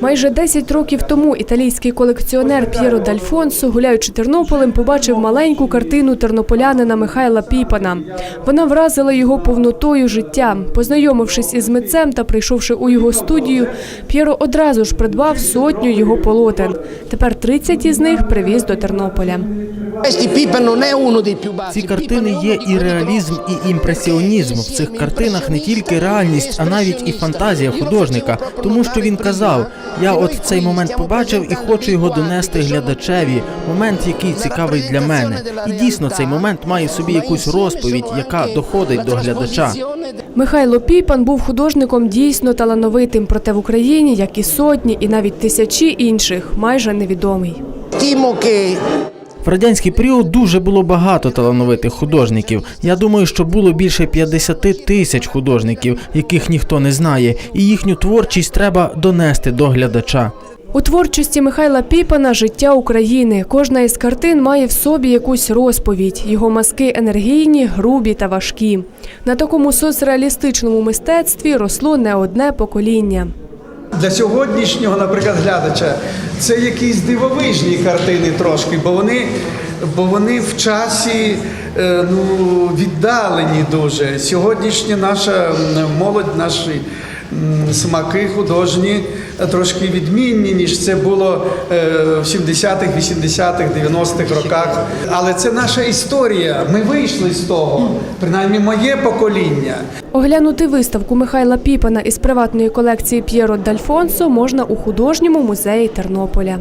Майже 10 років тому італійський колекціонер П'єро Дальфонсо, гуляючи Тернополем, побачив маленьку картину тернополянина Михайла Піпана. Вона вразила його повнотою життя. Познайомившись із митцем та прийшовши у його студію, П'єро одразу ж придбав сотню його полотен. Тепер 30 із них привіз до Тернополя. Ці картини є і реалізм, і імпресіонізм. В цих картинах не тільки реальність, а навіть і фантазія художника. Тому що він казав: я от цей момент побачив і хочу його донести глядачеві. Момент, який цікавий для мене. І дійсно цей момент має в собі якусь розповідь, яка доходить до глядача. Михайло Піпан був художником дійсно талановитим, проте в Україні, як і сотні, і навіть тисячі інших, майже невідомий. Che В радянський період дуже було багато талановитих художників. Я думаю, що було більше 50 тисяч художників, яких ніхто не знає, і їхню творчість треба донести до глядача. У творчості Михайла Піпана життя України. Кожна із картин має в собі якусь розповідь. Його маски енергійні, грубі та важкі. На такому соцреалістичному мистецтві росло не одне покоління. Для сьогоднішнього, наприклад, глядача це якісь дивовижні картини трошки, бо вони, бо вони в часі е, ну, віддалені дуже. Сьогоднішня наша молодь, наші смаки художні трошки відмінні, ніж це було е, в 70-х, 80-х, 90-х роках. Але це наша історія. Ми вийшли з того, принаймні моє покоління. Оглянути виставку Михайла Піпана із приватної колекції П'єро Дальфонсо можна у художньому музеї Тернополя.